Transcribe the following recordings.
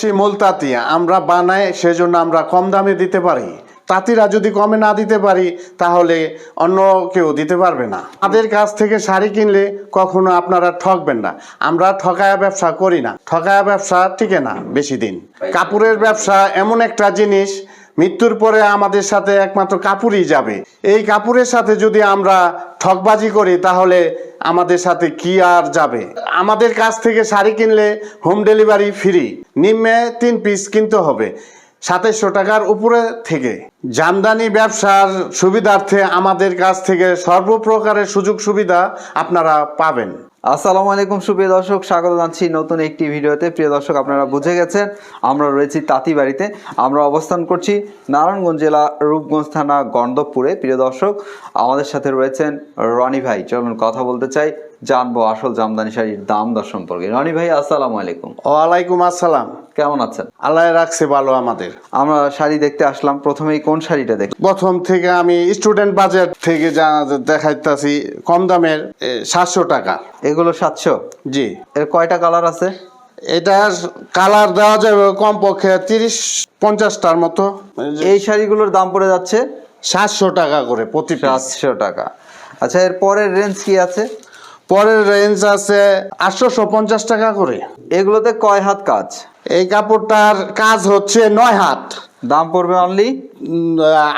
শিমুল তাঁতি। আমরা বানাই, সেজন্য আমরা কম দামে দিতে পারি। তাঁতিরা যদি কমে না দিতে পারি, তাহলে অন্য কেউ দিতে পারবে না। তাদের কাছ থেকে শাড়ি কিনলে কখনো আপনারা ঠকবেন না। আমরা ঠকায়া ব্যবসা করি না। ঠকায়া ব্যবসা টিকে না বেশি দিন। কাপড়ের ব্যবসা এমন একটা জিনিস মৃত্যুর পরে আমাদের সাথে একমাত্র কাপুরই যাবে। এই কাপড়ের সাথে যদি আমরা ঠকবাজি করি, তাহলে আমাদের সাথে কি আর যাবে? আমাদের কাছ থেকে শাড়ি কিনলে হোম ডেলিভারি ফ্রি, নিম্নে তিন পিস কিনতে হবে, সাতাইশশো টাকার উপরে থেকে। জামদানি ব্যবসার সুবিধার্থে আমাদের কাছ থেকে সর্বপ্রকারের সুযোগ সুবিধা আপনারা পাবেন। আসসালামু আলাইকুম, সুপ্রিয় দর্শক। স্বাগত জানাচ্ছি নতুন একটি ভিডিওতে। প্রিয় দর্শক, আপনারা বুঝে গেছেন, আমরা রয়েছি তাঁতিবাড়িতে আমরা অবস্থান করছি নারায়ণগঞ্জ জেলা রূপগঞ্জ থানা গণ্ডবপুরে প্রিয় দর্শক, আমাদের সাথে রয়েছেন রনি ভাই। চলুন কথা বলতে চাই জানব আসল জামদানি শাড়ির দাম দর সম্পর্কে। রনি ভাই আসসালামু আলাইকুম। ওয়ালাইকুম আসসালাম। কেমন আছেন? আল্লাহ রাখছে ভালো আমাদের। আমরা শাড়ি দেখতে আসলাম প্রথমেই কোন শাড়িটা দেখ প্রথম থেকে আমি স্টুডেন্ট বাজার থেকে যা দেখাইতাছি কম দামের সাতশো টাকা। এগুলো সাতশো? জি। এর কয়টা কালার আছে? এটার কালার দেওয়া যাবে কমপক্ষে তিরিশ পঞ্চাশটার মতো। এই শাড়িগুলোর দাম পড়ে যাচ্ছে? সাতশো টাকা করে প্রতি। সাতশো টাকা। আচ্ছা এর পরের রেঞ্জ কি আছে? পরের রেঞ্জ আছে আটশোশো পঞ্চাশ টাকা করে। এগুলোতে কয় হাত কাজ? এই কাপড়টার কাজ হচ্ছে নয় হাত। দাম পড়বে অনলি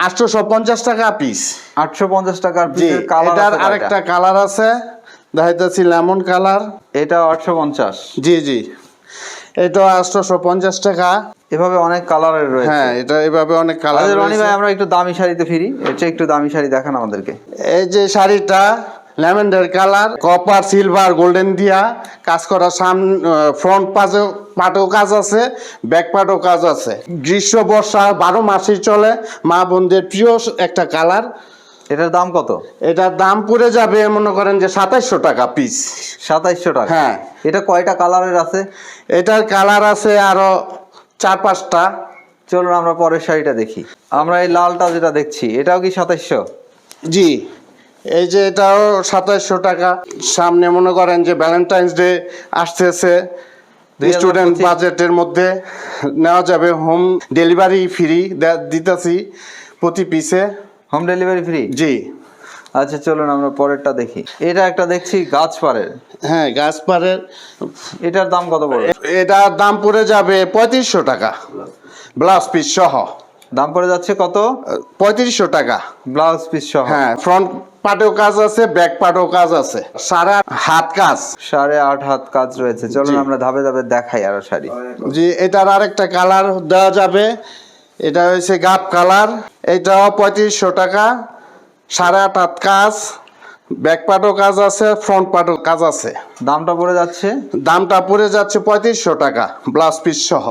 আটশোশো পঞ্চাশ টাকা পিস আটশো পঞ্চাশ টাকার কালার আরেকটা কালার আছে দেখাইতেছি লেমন কালার এটা আটশো পঞ্চাশ জি জি। এটা আটশোশো পঞ্চাশ টাকা। এভাবে অনেক কালারের রয়েছে। হ্যাঁ এটা এভাবে অনেক কালার আচ্ছা, রনি ভাই আমরা একটু দামি শাড়িতে ফিরি। এটা একটু দামি শাড়ি দেখান আমাদেরকে। এই যে শাড়িটা lavender colour copper silver golden দিয়া কাজ করা সাম ফ্রন্ট পাশে পাটেও কাজ আছে ব্যাক পাটেও কাজ আছে। গ্রীষ্ম বর্ষা বারো মাসই চলে মা বোনদের প্রিয় একটা কালার। এটার দাম কত? এটার দাম পড়ে যাবে মনে করেন যে সাতাইশশো টাকা পিস সাতাইশশো টাকা? হ্যাঁ। এটা কয়টা কালারের আছে? এটার কালার আছে আরও চার পাঁচটা। চলুন আমরা পরের শাড়িটা দেখি। আমরা এই লালটা যেটা দেখছি এটাও কি সাতাইশশো? জি। এই যে এটাও সাতাইশশো টাকা। সামনে মনে করেন যে ভ্যালেন্টাইন্স ডে আসতেছে। 2025 স্টুডেন্ট বাজেটের মধ্যে নেওয়া যাবে হোম ডেলিভারি ফ্রি দিতেছি প্রতি পিসে হোম ডেলিভারি ফ্রি জি। আচ্ছা চলুন আমরা পরেরটা দেখি। এটা একটা দেখছি গাছ পাড়ের। হ্যাঁ গাছ গাছপাড়ের এটার দাম কত পড়বে? এটার দাম পড়ে যাবে পঁয়ত্রিশশো টাকা। ব্লাউজ পিস সহ। দাম পড়ে যাচ্ছে কত? পঁয়ত্রিশশো টাকা। ব্লাউজ পিস সহ। হ্যাঁ ফ্রন্ট পাটেও কাজ আছে ব্যাক পাটেও কাজ আছে। সারা হাত কাজ। সাড়ে আট হাত কাজ রয়েছে। চলুন আমরা ধাপে ধাপে দেখাই আরও শাড়ি। জি এটার আরেকটা কালার দেওয়া যাবে। এটা হচ্ছে গাপ কালার এটাও পঁয়ত্রিশশো টাকা। সাড়ে আট হাত কাজ। ব্যাক পাটও কাজ আছে ফ্রন্ট পাটও কাজ আছে। দামটা পড়ে যাচ্ছে? দামটা পড়ে যাচ্ছে পঁয়ত্রিশশো টাকা ব্লাউজ পিস সহ।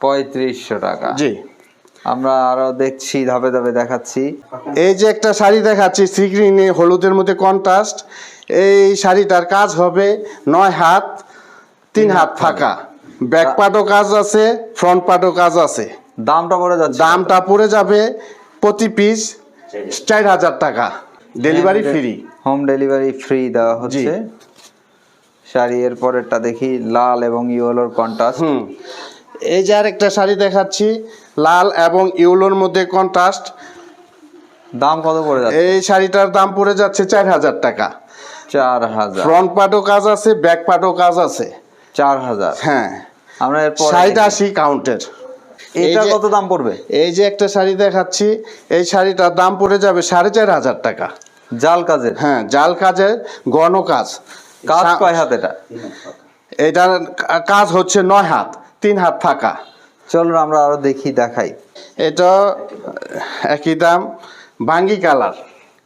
পঁয়ত্রিশশো টাকা। জি। আমরা আরও দেখছি ধাপে ধাপে দেখাচ্ছি। এই যে একটা শাড়ি দেখাচ্ছি সিগ্রিনি হলুদের মধ্যে কন্ট্রাস্ট এই শাড়িটার কাজ হবে নয় হাত তিন হাত ফাঁকা। ব্যাক পাটও কাজ আছে ফ্রন্ট পাটও কাজ আছে। দামটা পড়ে যাচ্ছে। দামটা পড়ে যাবে প্রতি পিস চার হাজার টাকা। Delivery free home delivery free দেওয়া হচ্ছে। শাড়ি এর পরেরটা দেখি লাল এবং ইয়েলোর কন্ট্রাস্ট এই যে আরেকটা শাড়ি দেখাচ্ছি লাল এবং ইউলোর মধ্যে কন্ট্রাস্ট দাম কত পড়ে যাচ্ছে? এই শাড়িটার দাম পড়ে যাচ্ছে চার হাজার টাকা। চার হাজার। ফ্রন্ট পার্টও কাজ আছে ব্যাক পার্টও কাজ আছে। চার হাজার। হ্যাঁ। আমরা ষাট আশি কাউন্টের এটা কত দাম পড়বে? এই যে একটা শাড়ি দেখাচ্ছি এই শাড়িটার দাম পড়ে যাবে সাড়ে চার হাজার টাকা। জাল কাজের? হ্যাঁ জাল কাজের গণ কাজ। কাজ কয় হাত এটা? এটার কাজ হচ্ছে নয় হাত তিন হাত ফাঁকা। চলুন আমরা আরও দেখি দেখাই। এটা একই দাম ভাঙ্গি কালার।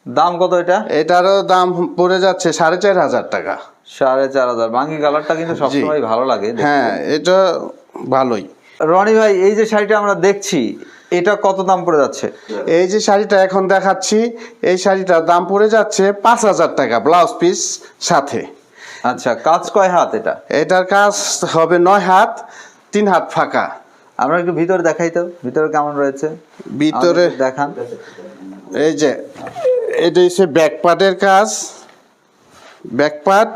দাম কত এটা? এটারও দাম পড়ে যাচ্ছে সাড়ে চার হাজার টাকা। সাড়ে চার হাজার। ভাঙ্গি কালারটা কিন্তু সবসময় ভালো লাগে হ্যাঁ এটা ভালোই। রনি ভাই এই যে শাড়িটা আমরা দেখছি এটা কত দাম পড়ে যাচ্ছে? এই যে শাড়িটা এখন দেখাচ্ছি এই শাড়িটার দাম পড়ে যাচ্ছে পাঁচ হাজার টাকা ব্লাউজ পিস সাথে। আচ্ছা কাজ কয় হাত এটা? এটার কাজ হবে নয় হাত তিন হাত ফাঁকা। আমরা একটু ভিতরে দেখাই তো ভিতরে কেমন রয়েছে? ভিতরে দেখান। এই যে এটা হচ্ছে ব্যাকপার্টের কাজ। ব্যাকপার্ট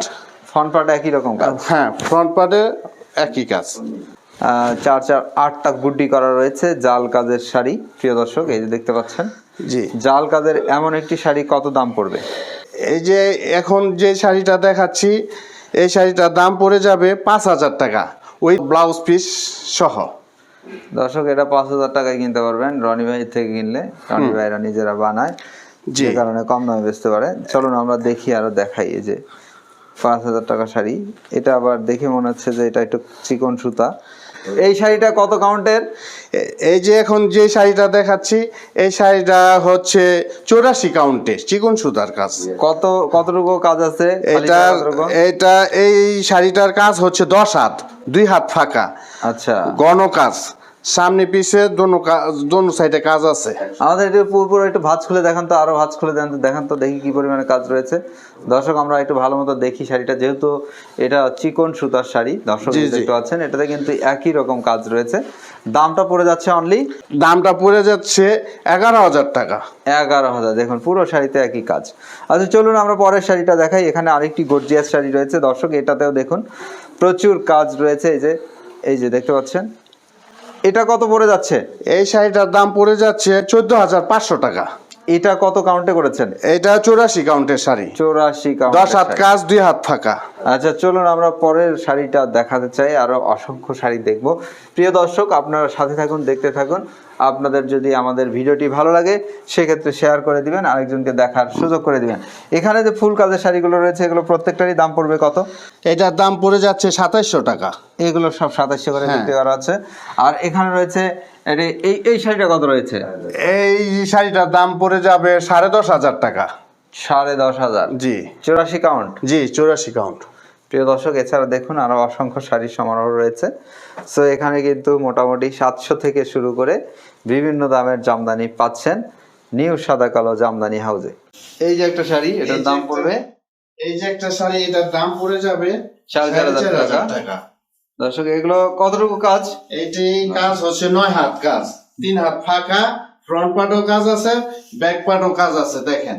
ফ্রন্ট পার্ট একই রকম কাজ। হ্যাঁ ফ্রন্ট পার্টে একই কাজ। চার চার আটটা গুড্ডি করা রয়েছে জাল কাজের শাড়ি। প্রিয় দর্শক এই যে দেখতে পাচ্ছেন। জি। জাল কাজের এমন একটি শাড়ি কত দাম পড়বে? এই যে এখন যে শাড়িটা দেখাচ্ছি এই শাড়িটার দাম পড়ে যাবে পাঁচ হাজার টাকা ওই ব্লাউজ পিস সহ। দর্শক এটা পাঁচ হাজার টাকায় কিনতে পারবেন রনি ভাই থেকে কিনলে। রনি ভাইরা নিজেরা বানায় যে কারণে কম দামে বেচতে পারে। চলুন আমরা দেখি আরও দেখাই। এই যে পাঁচ হাজার টাকা শাড়ি এটা আবার দেখে মনে হচ্ছে যে এটা একটু চিকন সুতা। এই শাড়িটা কত কাউন্টের? এই যে এখন যে শাড়িটা দেখাচ্ছি এই শাড়িটা হচ্ছে চৌরাশি কাউন্টের চিকন সুতার কাজ। কত কতটুকু কাজ আছে? এটা এটা এই শাড়িটার কাজ হচ্ছে দশ হাত দুই হাত ফাঁকা। আচ্ছা। গণ কাজ। সামনে পিছে দোনো দোনো সাইডে কাজ আছে। আমাদের একটু পুরো একটু ভাঁজ খুলে দেখান তো আরও ভাঁজ খুলে দেখান তো দেখান তো দেখি কি পরিমাণে কাজ রয়েছে। দর্শক আমরা একটু ভালো মতো দেখি শাড়িটা যেহেতু এটা চিকন সুতার শাড়ি দর্শক। দেখতে পাচ্ছেন এটাতে কিন্তু একই রকম কাজ রয়েছে। দামটা পড়ে যাচ্ছে অনলি? দামটা পড়ে যাচ্ছে এগারো হাজার টাকা। এগারো হাজার দেখুন পুরো শাড়িতে একই কাজ। আচ্ছা চলুন আমরা পরের শাড়িটা দেখাই এখানে আরেকটি গর্জিয়াস শাড়ি রয়েছে। দর্শক এটাতেও দেখুন প্রচুর কাজ রয়েছে। এই যে এই যে দেখতে পাচ্ছেন? এটা কত পড়ে যাচ্ছে? এই শাড়িটার দাম পড়ে যাচ্ছে চোদ্দ হাজার পাঁচশো টাকা। এটা কত কাউন্টে করেছেন? এটা চৌরাশি কাউন্টের শাড়ি। চৌরাশি কাউন্ট দশ হাত কাজ দুই হাত ফাঁকা। আচ্ছা চলুন আমরা পরের শাড়িটা দেখাতে চাই। আরও অসংখ্য শাড়ি দেখব। প্রিয় দর্শক আপনারা সাথে থাকুন দেখতে থাকুন। আপনাদের যদি আমাদের ভিডিওটি ভালো লাগে সেক্ষেত্রে শেয়ার করে দিবেন আরেকজনকে দেখার সুযোগ করে দিবেন। এখানে যে ফুল কাজের শাড়িগুলো রয়েছে এগুলো প্রত্যেকটারই দাম পড়বে কত? এটার দাম পড়ে যাচ্ছে সাতাইশশো টাকা। এগুলো সব সাতাশশো করে হ্যাঁ। বিক্রি করা আছে আর এখানে রয়েছে এই এই শাড়িটা কত রয়েছে? এই শাড়িটার দাম পড়ে যাবে সাড়ে দশ হাজার টাকা। সাড়ে দশ হাজার? জি। চৌরাশি কাউন্ট জি চৌরাশি কাউন্ট প্রিয় দর্শক এছাড়া দেখুন আরও অসংখ্য শাড়ির সমারোহ রয়েছে। সো এখানে কিন্তু মোটামুটি সাতশো থেকে শুরু করে বিভিন্ন দামের জামদানি পাচ্ছেন। নিউ সাদা কালো জামদানি হাউজে। এই যে একটা শাড়ি এটার দাম পড়বে? এই যে একটা শাড়ি এটার দাম পড়ে যাবে সাড়ে চার হাজার টাকা। দর্শক এগুলো কতটুকু কাজ? এটি কাজ হচ্ছে নয় হাত কাজ। তিন হাত ফাঁকা ফ্রন্ট পার্টও কাজ আছে ব্যাক পার্টও কাজ আছে দেখেন।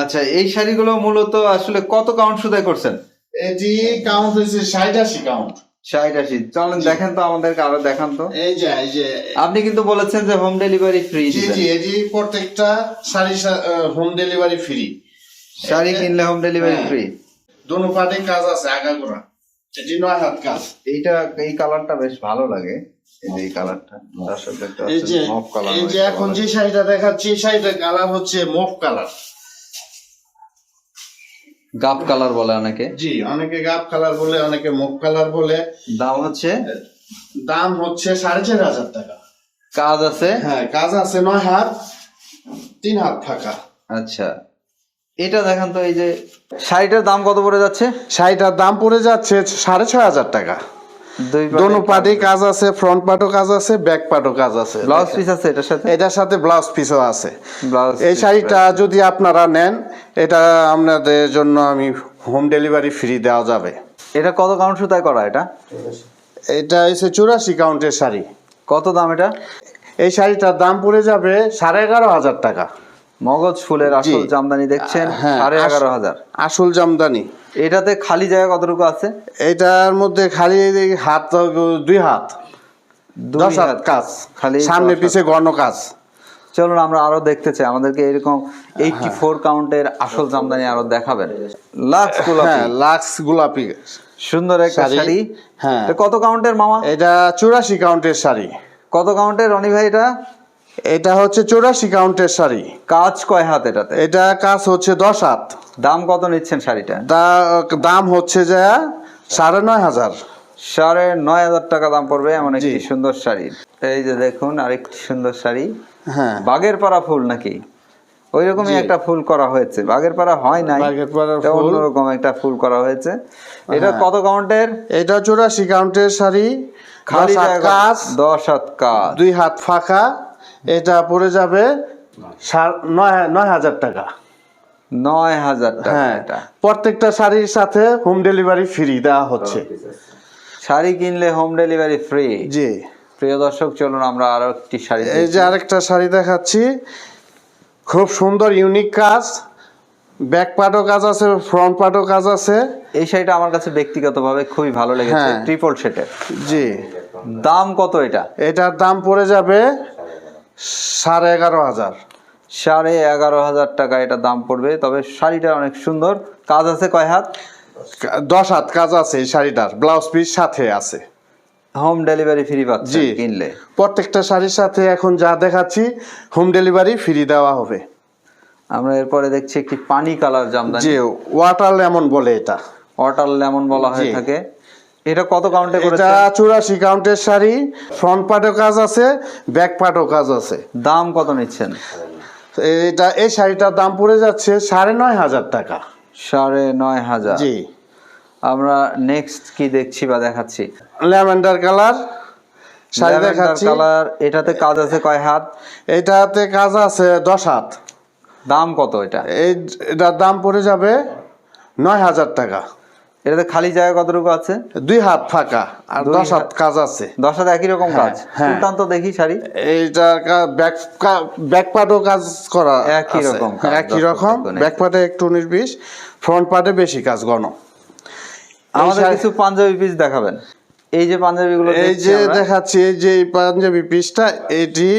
আচ্ছা এই শাড়িগুলো মূলত আসলে কত কাউন্ট সুদাই করছেন? এটি কাউন্ট হয়েছে ষাট আশি কাউন্ট ষাট আশি। চলেন দেখেন তো আমাদেরকে আরও দেখান তো। এই যে এই যে। আপনি কিন্তু বলেছেন যে হোম ডেলিভারি ফ্রি জি জি এটি প্রত্যেকটা sari home delivery free sari কিনলে হোম ডেলিভারি। ফ্রি দোনো পার্টে কাজ আছে আগাগোড়া। এটি নয় হাত কাজ। এইটা এই কালারটা বেশ ভালো লাগে। এই যে এই কালারটা এই যে মফ এই যে এখন যে শাড়িটা দেখাচ্ছি এই শাড়িটার কালার হচ্ছে মুভ কালার গাপ কালার বলে অনেকে। জি অনেকে গাপ কালার বলে অনেকে মুখ কালার বলে। দাম হচ্ছে? দাম হচ্ছে সাড়ে চার হাজার টাকা। কাজ আছে? হ্যাঁ কাজ আছে নয় হাত তিন হাত থাকা আচ্ছা। এটা দেখেন তো এই যে শাড়িটার দাম কত পড়ে যাচ্ছে? শাড়িটার দাম পড়ে যাচ্ছে সাড়ে ছয় হাজার টাকা। দোনো পার্টে কাজ আছে ফ্রন্ট পার্টও কাজ আছে ব্যাক পার্টও কাজ আছে। ব্লাউজ পিস আছে এটার সাথে? এটার সাথে ব্লাউজ পিসও আছে। এই শাড়িটা যদি আপনারা নেন এটা আপনাদের জন্য আমি হোম ডেলিভারি ফ্রি দেওয়া যাবে। এটা কত কাউন্ট সুতায় করা এটা? এটা হচ্ছে চুরাশি কাউন্টের শাড়ি। কত দাম এটা? এই শাড়িটার দাম পড়ে যাবে সাড়ে এগারো হাজার টাকা। মগজ ফুলের আসল। জামদানি দেখছেন হ্যাঁ, সাড়ে এগারো হাজার। আসল জামদানি। এটাতে খালি জায়গা কতটুকু আছে? এটার মধ্যে খালি হাত দুই হাত দশ হাত। কাজ। খালি সামনে পিছে গণ কাজ। চলুন আমরা আরও দেখতে চাই। আমাদেরকে এরকম এইটটি হ্যাঁ। ফোর কাউন্টের আসল জামদানি আরও দেখাবেন। লাক্স গোলাপি। হ্যাঁ লাক্স গোলাপি। সুন্দর একটা। শাড়ি। হ্যাঁ। কত কাউন্টের মামা? এটা চুরাশি কাউন্টের শাড়ি। কত কাউন্টের রনি ভাই এটা? এটা হচ্ছে চৌরাশি কাউন্টের শাড়ি। কাজ কয় হাত এটাতে? এটা কাজ হচ্ছে দশ হাত। দাম কত নিচ্ছেন শাড়িটা? দাম হচ্ছে যে সাড়ে নয় হাজার। সাড়ে নয় হাজার টাকা দাম পড়বে এমন একটি সুন্দর শাড়ি। এই যে দেখুন আরেকটি সুন্দর শাড়ি। হ্যাঁ। বাগের পাড়া ফুল নাকি? ওই রকমই একটা ফুল করা হয়েছে। বাগের পাড়া হয় নাই। অন্যরকম একটা ফুল করা হয়েছে। এটা হ্যাঁ। কত কাউন্টের? এটা চৌরাশি কাউন্টের শাড়ি। খালি কাজ। দশ হাত কাজ। দুই হাত ফাঁকা। এটা পড়ে যাবে নয় হাজার টাকা। নয় হাজার হ্যাঁ এটা। প্রত্যেকটা শাড়ির সাথে হোম ডেলিভারি ফ্রি দেওয়া হচ্ছে। শাড়ি কিনলে হোম ডেলিভারি ফ্রি জি। প্রিয় দর্শক চলুন আমরা আরও একটি শাড়ি এই যে আরেকটা শাড়ি দেখাচ্ছি। খুব সুন্দর ইউনিক কাজ। ব্যাক পার্টও কাজ আছে ফ্রন্ট পার্টও কাজ আছে। এই শাড়িটা আমার কাছে ব্যক্তিগতভাবে খুবই ভালো লেগেছে হ্যাঁ। ট্রিপল সেটের জি। দাম কত এটা? এটার দাম পড়ে যাবে সাড়ে এগারো হাজার। সাড়ে এগারো হাজার টাকা এটা দাম পড়বে তবে শাড়িটা অনেক সুন্দর। কাজ আছে কয় হাত? দশ হাত কাজ আছে এই শাড়িটার। ব্লাউজ পিস সাথে আছে। হোম ডেলিভারি ফ্রি পাচ্ছেন জি। কিনলে। প্রত্যেকটা শাড়ির সাথে এখন যা দেখাচ্ছি হোম ডেলিভারি ফ্রি দেওয়া হবে। আমরা এরপরে দেখছি একটি পানি কালার জামদানি। যে ওয়াটার লেমন বলে এটা। ওয়াটার লেমন বলা হয়ে থাকে। এটা কত কাউন্টে এটা করেছে চুরাশি কাউন্টের শাড়ি। ফ্রন্ট পার্টও কাজ আছে ব্যাক পার্টও কাজ আছে। দাম কত নিচ্ছেন? এটা এই শাড়িটার দাম পড়ে যাচ্ছে সাড়ে নয় হাজার টাকা। সাড়ে নয় হাজার। জি। আমরা নেক্সট কি দেখছি বা দেখাচ্ছি? ল্যাভেন্ডার কালার শাড়ি দেখাচ্ছি। কালার এটাতে কাজ আছে কয় হাত? এটাতে কাজ আছে দশ হাত। দাম কত এটা? এই এটার দাম পড়ে যাবে নয় হাজার টাকা। এটাতে খালি জায়গা কতটুকু আছে? দুই হাত ফাঁকা আর দশ হাত। কাজ আছে। দশ হাত একই রকম কাজ? হ্যাঁ। দুর্দান্ত দেখি শাড়ি। এইটার ব্যাক ব্যাক পার্টও কাজ করা একই রকম একই রকম। ব্যাক পার্টে একটু উনিশ বিশ ফ্রন্ট পার্টে বেশি কাজ গণ। আমাদের কিছু পাঞ্জাবি পিস দেখাবেন। এই যে পাঞ্জাবি গুলো এই যে দেখাচ্ছি এই যে পাঞ্জাবি পিসটা এটি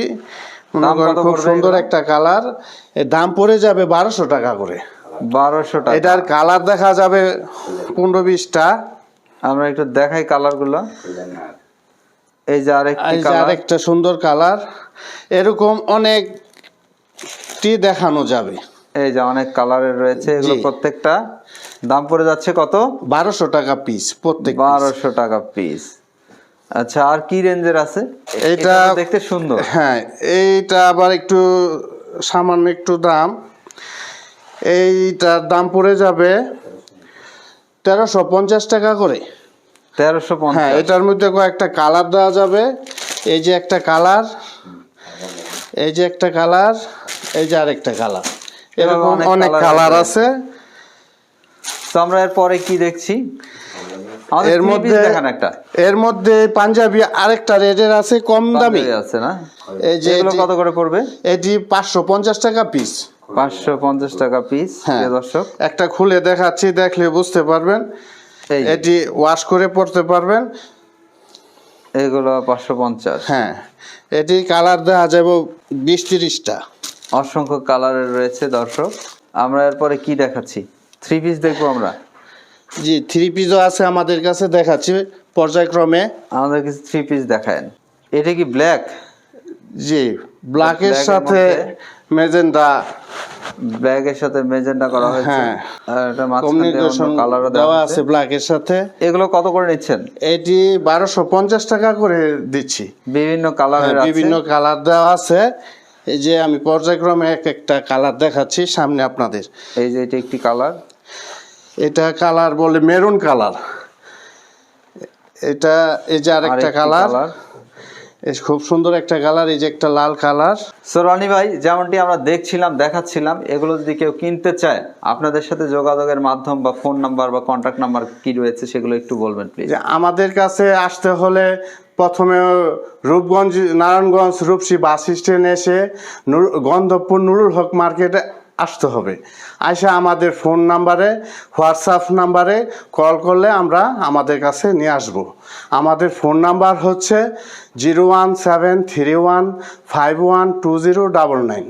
খুব সুন্দর একটা কালার দাম পড়ে যাবে বারোশো টাকা করে। বারোশো টাকা। এটার কালার দেখা যাবে পনেরো বিশটা। আমরা একটু দেখাই কালারগুলো এই যে আরেকটি আরেকটা সুন্দর কালার। এরকম অনেকটি দেখানো যাবে। এই যে অনেক কালারের রয়েছে এগুলো প্রত্যেকটা। দাম পড়ে যাচ্ছে কত? বারোশো টাকা পিস প্রত্যেক বারোশো টাকা পিস আচ্ছা আর কি রেঞ্জের আছে? এটা দেখতে সুন্দর। হ্যাঁ এইটা আবার একটু সামান্য একটু দাম। এইটার দাম পড়ে যাবে তেরোশো পঞ্চাশ টাকা করে। তেরোশো হ্যাঁ এটার মধ্যে কয়েকটা কালার দেওয়া যাবে। এই যে একটা কালার এই যে একটা কালার এই যে আরেকটা কালার। এরকম অনেক কালার আছে। তো আমরা এরপরে কি দেখছি? এর মধ্যে দেখান একটা। এর মধ্যে পাঞ্জাবি আরেকটা রেটের আছে কম দামি। আছে না? এই যে কত করে পড়বে? এটি পাঁচশো পঞ্চাশ টাকা পিস পাঁচশো পঞ্চাশ টাকা পিস হ্যাঁ। দর্শক। একটা খুলে দেখাচ্ছি দেখলে বুঝতে পারবেন। এটি ওয়াশ করে পড়তে পারবেন। এগুলো পাঁচশো পঞ্চাশ। হ্যাঁ। এটি কালার দেখা যাবে বিশ তিরিশটা। অসংখ্য কালারের রয়েছে দর্শক। আমরা এরপরে কি দেখাচ্ছি? থ্রি পিস দেখব আমরা। জি থ্রি পিসও আছে আমাদের কাছে দেখাচ্ছি পর্যায়ক্রমে। আমাদের কিছু থ্রি পিস দেখায়। এটা কি ব্ল্যাক জি ব্ল্যাকের সাথে মেজেন্ডা ব্ল্যাকের সাথে মেজেন্টা করা হয়েছে। হ্যাঁ। আর এটা মাঝখান কালারও দেওয়া আছে ব্ল্যাকের সাথে। এগুলো কত করে নিচ্ছেন? এটি বারোশো পঞ্চাশ টাকা করে দিচ্ছি। বিভিন্ন হ্যাঁ, কালারের আছে। বিভিন্ন কালার দেওয়া আছে। এই যে আমি পর্যায়ক্রমে এক একটা কালার দেখাচ্ছি সামনে আপনাদের। এই যে এটা একটি কালার এটা কালার বলে মেরুন কালার। এটা এই যে আরেকটা কালার। খুব সুন্দর একটা কালার এই যে একটা লাল কালার। সো রনি ভাই যেমনটি আমরা দেখছিলাম দেখাচ্ছিলাম এগুলো যদি কেউ কিনতে চায় আপনাদের সাথে যোগাযোগের মাধ্যম বা ফোন নাম্বার বা কন্ট্যাক্ট নাম্বার কি রয়েছে সেগুলো একটু বলবেন প্লিজ আমাদের কাছে আসতে হলে প্রথমে রূপগঞ্জ নারায়ণগঞ্জ রূপসী বাস স্ট্যান্ড এসে নুর- গন্ধবপুর নুরুল হক মার্কেটে আসতে হবে। আইসা আমাদের ফোন নাম্বারে হোয়াটসঅ্যাপ নাম্বারে কল করলে আমরা আমাদের কাছে নিয়ে আসব। আমাদের ফোন নাম্বার হচ্ছে zero one seven three one five one two zero double nine.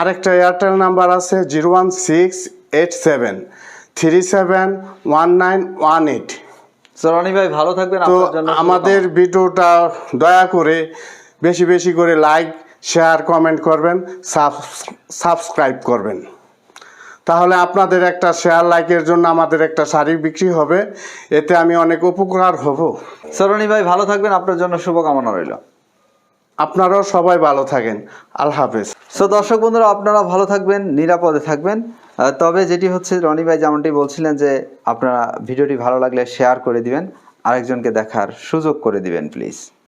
আরেকটা এয়ারটেল নাম্বার আছে zero one six eight seven three seven one nine one eight. So Roni ভাই ভালো থাকবেন তো আমাদের ভিডিওটা দয়া করে বেশি বেশি করে লাইক শেয়ার কমেন্ট করবেন সাবস্ক্রাইব করবেন। তাহলে আপনাদের একটা শেয়ার লাইকের জন্য আমাদের একটা শাড়ি বিক্রি হবে। এতে আমি অনেক উপকার হব। সো রনি ভাই ভালো থাকবেন। আপনার জন্য শুভকামনা রইল। আপনারাও সবাই ভালো থাকেন। আল্লাহ হাফেজ। সো দর্শক বন্ধুরা আপনারা ভালো থাকবেন নিরাপদে থাকবেন। তবে যেটি হচ্ছে রনি ভাই যেমনটি বলছিলেন যে আপনারা ভিডিওটি ভালো লাগলে শেয়ার করে দিবেন। আরেকজনকে দেখার সুযোগ করে দিবেন প্লিজ।